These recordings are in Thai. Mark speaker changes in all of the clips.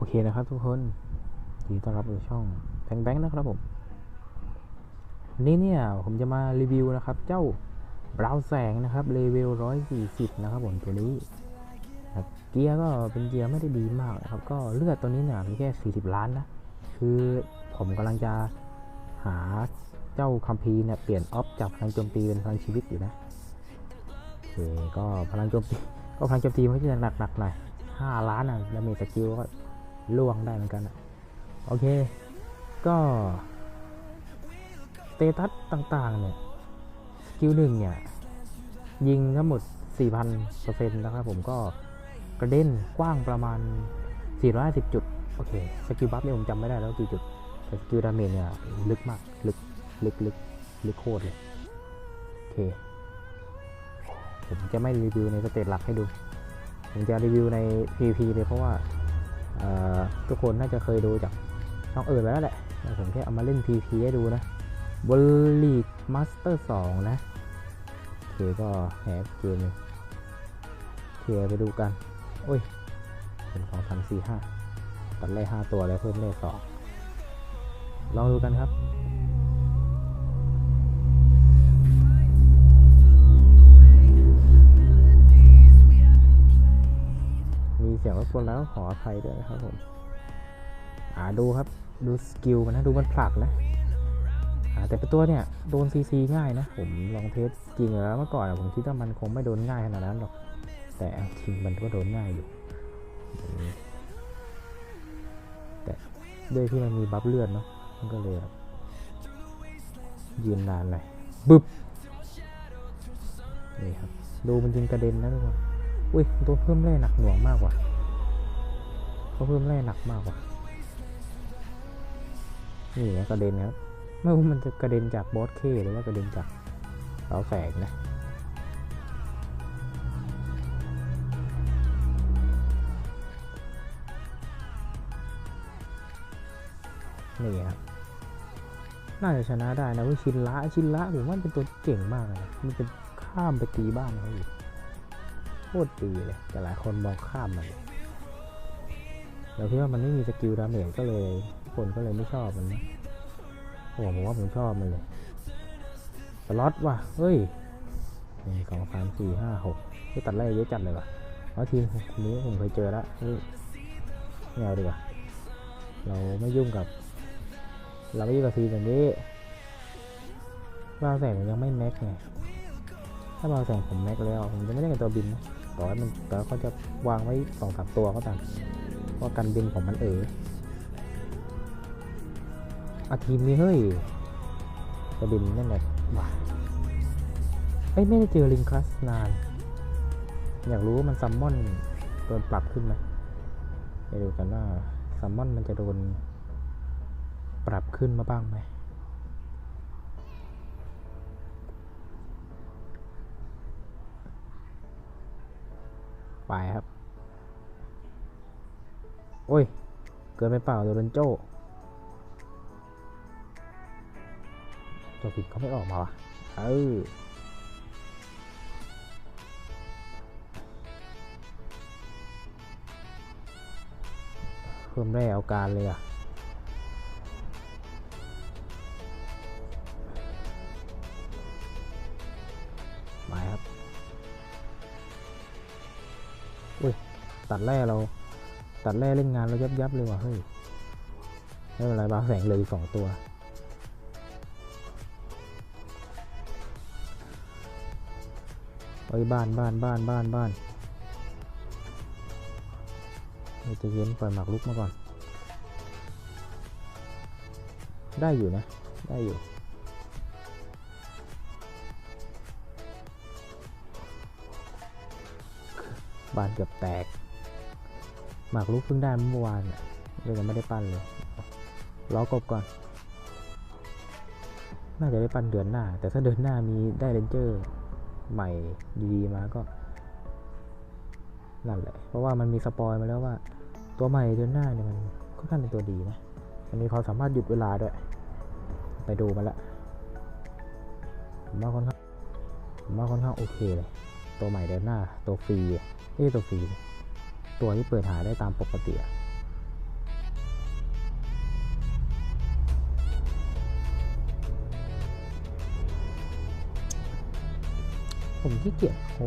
Speaker 1: โอเคนะครับทุกคนยินดีต้อนรับสู่ช่องแบงแบงนะครับผมวันนี้เนี่ยผมจะมารีวิวนะครับ เจ้าบราวแสงนะครับเลเวล140 นะครับผมตัวนี้เกียร์ก็เป็นเกียร์ไม่ได้ดีมากนะครับ ก็เลือดตัวนี้เนี่ยมีแค่ 40 ล้านนะ คือผมกำลังจะหาเจ้าคัมภีร์เนี่ยเปลี่ยนออฟจากพลังโจมตีเป็นพลังชีวิตอยู่นะโอเคก็พลังโจมตีก็พลังโจมตีมันก็จะหนักๆหน่อย5ล้านอะแล้วมีสกิลก็ ล่วงได้เหมือนกันอะโอเค ก็สเตตัสต่างๆ เนี่ยสกิลหนึ่งเนี่ย ยิงทั้งหมด 4,000เปอร์เซ็นต์นะครับผมก็กระเด็นกว้างประมาณ 450 จุด โอเค สกิลบัฟเนี่ยผมจำไม่ได้แล้วกี่จุด แต่สกิลดาเมจเนี่ย ลึกมาก ลึก ลึกลึกลึกโคตรเลย โอเค ผมจะไม่รีวิวในสเตตหลักให้ดู ผมจะรีวิวใน PVP เลยเพราะว่า ทุกคนน่าจะเคยดูจากช่องอื่นไปแล้วแหละแต่ผมแค่เอามาเล่น PP ให้ดูนะบอลลีกมาสเตอร์สองนะโอเคก็แฮปเกมเคลียร์ไปดูกัน โอ้ย เป็นสองทันสี่ห้าตัดไล่ห้าตัวแล้วเพิ่มเลขสองลองดูกันครับ กวนแล้วขออภัยด้วยนะครับผม อ่าดูครับ ดูสกิลมันนะ ดูมันผลักนะ อ่าแต่เป็นตัวเนี่ย โดนซีซีง่ายนะ ผมลองเทสจริงแล้วเมื่อก่อนผมคิดว่ามันคงไม่โดนง่ายขนาดนั้นหรอก แต่จริงมันก็โดนง่ายอยู่ แต่ด้วยที่มันมีบัฟเลือดเนาะ มันก็เลยยืนนานเลยบึบนี่ครับ ดูมันยิงกระเด็นนะทุกคนอุ้ยตัวเพิ่มแร่หนักหน่วงมากกว่า เขาเพิ่มแร่หนักมากกว่านี่นะกระเด็นครับไม่ว่ามันจะกระเด็นจากบอสเคหรือว่ากระเด็นจากเสาแสงนะนี่ครับน่าจะชนะได้นะว่าชินละชินละผมว่าเป็นตัวเก่งมากเลยมันเป็นข้ามไปตีบ้านเขาอยู่โคตรดีเลยแต่หลายคนมองข้ามมันเราคิดว่ามันไม่มีสกิลดาเมจก็เลย คนก็เลยไม่ชอบมันนะผมผมว่าผมชอบมันเลยสล็อตว่ะเฮ้ยหนึ่งสองสามสี่ห้าหกที่ตัดไล่เยอะจัดเลยว่ะเพราะทีมนนี้ผมเคยเจอแล้วนี่ไม่เอาดีกว่าเราไม่ยุ่งกับ เราไม่ยุ่งกับทีมอย่างนี้บาแสงผมยังไม่แม็กไงถ้าบาแสงผมแม็กแล้วผมจะไม่ได้กับตัวบินนะต่อให้มันแต่เขาจะวางไว้สองสามตัวก็ตาม เพราะกันบินของมันเอออาทีมนี้เฮ้ยตัวบินนั่นแหละว้าเอ้ยไม่ได้เจอลิงคลัสนาน อยากรู้ว่ามันซัมมอนโดนปรับขึ้นไหมไปดูกันว่าซัมมอนมันจะโดนปรับขึ้นมาบ้างไหมไปครับ โอ้ย เกินไปเปล่าโดนโจ้ตัวผิดเขาไม่ออกมาวะเออเพิ่มแร่เอาการเลยอะไปครับตัดแร่เรา ตัดแร่เล่นงานเรายับยับเลยว่ะเฮ้ยไม่เป็นไรบางแสงเลยสองตัวเฮ้ยบ้านบ้านบ้านบ้านบ้านเราจะเย็นปล่อยหมากลุกมาก่อน ได้อยู่นะ ได้อยู่บานเกือบแตก หมากรุกเพิ่งได้เมื่อวานเนี่ยเลยยังไม่ได้ปั้นเลยลอกบก่อน น่าจะได้ปั้นเดือนหน้า แต่ถ้าเดือนหน้ามีได้เรนเจอร์ใหม่ดีๆมาก็นั่นแหละ เพราะว่ามันมีสปอยมาแล้วว่า ตัวใหม่เดือนหน้าเนี่ยมันค่อนข้างเป็นตัวดีนะ มันมีความสามารถหยุดเวลาด้วย ไปดูมาละผมว่าค่อนข้างผมว่าค่อนข้างโอเคเลย ตัวใหม่เดือนหน้า ตัวฟรีไม่ใช่ตัวฟรี ตัวที่เปิดหาได้ตามปกติผมที่เกียจโอ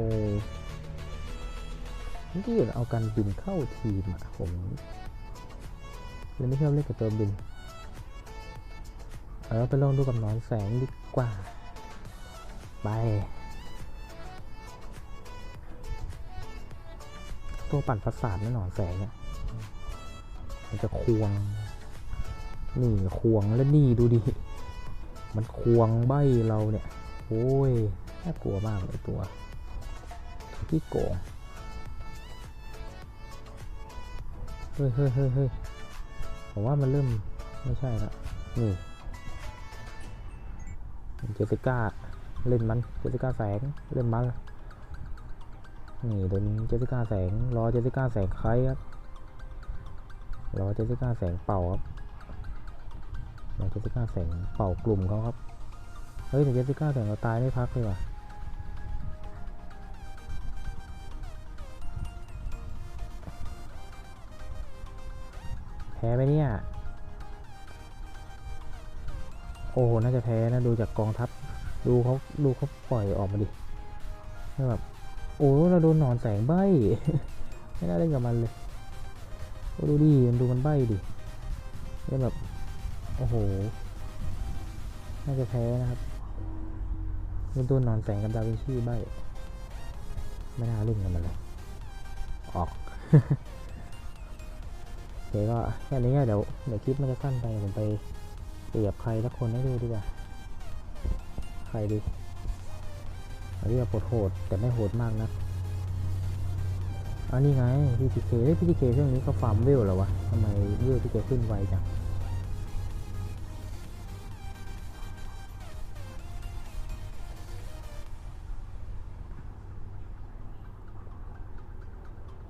Speaker 1: าที่เกียจเอาการบินเข้าทีมอะผมเลยไม่ชอบเล่นกับตัวบินเอาไปลองดูกับนอนแสงดีกว่า ไป ตัวปั่นประสาทนะหนอนแสงเนี่ยมันจะควง นี่ควงแล้วนี่ดูดิ มันควงใบเราเนี่ย โอ้ยน่ากลัวมากเลยตัว ที่โกง เฮ้ยเฮ้ยเฮ้ยเฮ้ยผมว่ามันเริ่มไม่ใช่ละ นี่เจสิก้า เล่นมัน เจสสิก้าแสง เล่นมัน นี่โดนเจสสิก้าแสง รอเจสสิก้าแสงใครครับ รอเจสสิก้าแสงเป่าครับรอเจสสิก้าแสงเป่ากลุ่มเขาครับ เฮ้ยแต่เจสสิก้าแสงเราตายไม่พักเลยว่ะแพ้ไหมเนี่ย โอ้โห น่าจะแพ้นะ ดูจากกองทัพ ดูเขาดูเขาปล่อยออกมาดิแล้วแบบ โอ้เราโดนหนอนแสงใบ ไม่น่าเล่นกับมันเลยโอ้ดูดิมันดูมันใบดิแล้วแบบ โอ้โห น่าจะแพ้นะครับมันโดนหนอนแสงกับดาวินชีใบ ไม่น่าเล่นกับมันเลย ออกโอเคก็แค่นี้เดี๋ยวเดี๋ยวคลิปมันจะสั้นไปผมไปเปรียบใครสักคนให้ดูดีกว่า ใครดี อาที่แบบโหดแต่ไม่โหดมากนะอันนี้ไงพีทีเคเฮ้ยพีทีเคช่วงนี้ก็ฟาร์มเวลแล้ววะทำไมเวลที่แกขึ้นไวจัง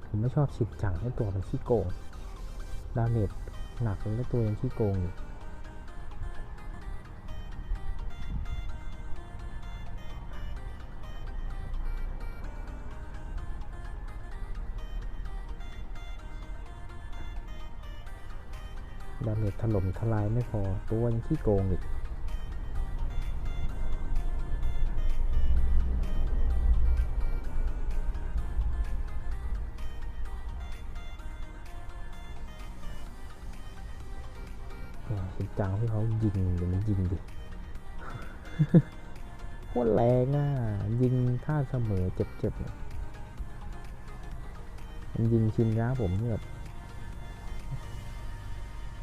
Speaker 1: ผมไม่ชอบฉิบจังให้ตัวมันขี้โกง ดาเมจหนักแล้วตัวยังขี้โกงอยู่ ดาเมจถล่มทลายไม่พอ ตัวยังขี้โกงอีกจังที่เขายิงเดี๋ยวมันยิงดิโคตรแรงอะ ยิงท่าเสมอเจ็บๆมันยิงชินร้าผมเนี่ยแบบ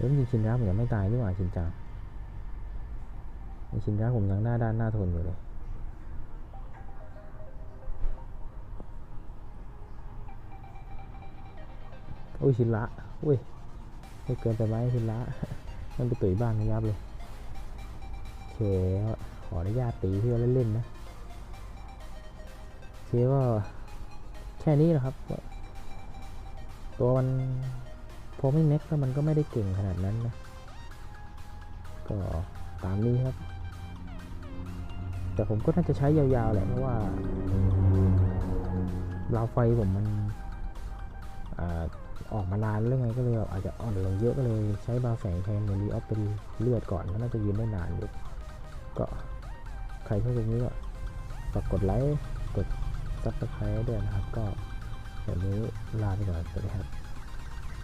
Speaker 1: เอ้ยมันยิงชินร้าผมยังไม่ตายนี่หว่าชินจังชินร้าผมยังหน้าด้านหน้าทนอยู่เลยโอ้ยชินละอุ้ยไม่เกินไปไหมชินละมันไปตุ๋ยบ้านยับเลยโอเคขออนุญาตตีเพื่อเล่นๆนะโอเคก็แค่นี้นะครับก็ตัวมัน พอไม่เน็กแล้วมันก็ไม่ได้เก่งขนาดนั้นนะ ก็ตามนี้ครับ แต่ผมก็น่าจะใช้ยาวๆแหละเพราะว่าราวไฟผมมันออกมานานเรื่องไงก็เลยอาจจะอ่อนลงเยอะก็เลยใช้บาแสงแทนเหมือนรีออฟเป็นเลือดก่อนก็น่าจะยืนได้นานอยู่ก็ใครชอบตรงนี้ก็ฝากกดไลค์กดซับสไครต์ด้วยนะครับ ก็แบบนี้ลาไปก่อนสวัสดีครับ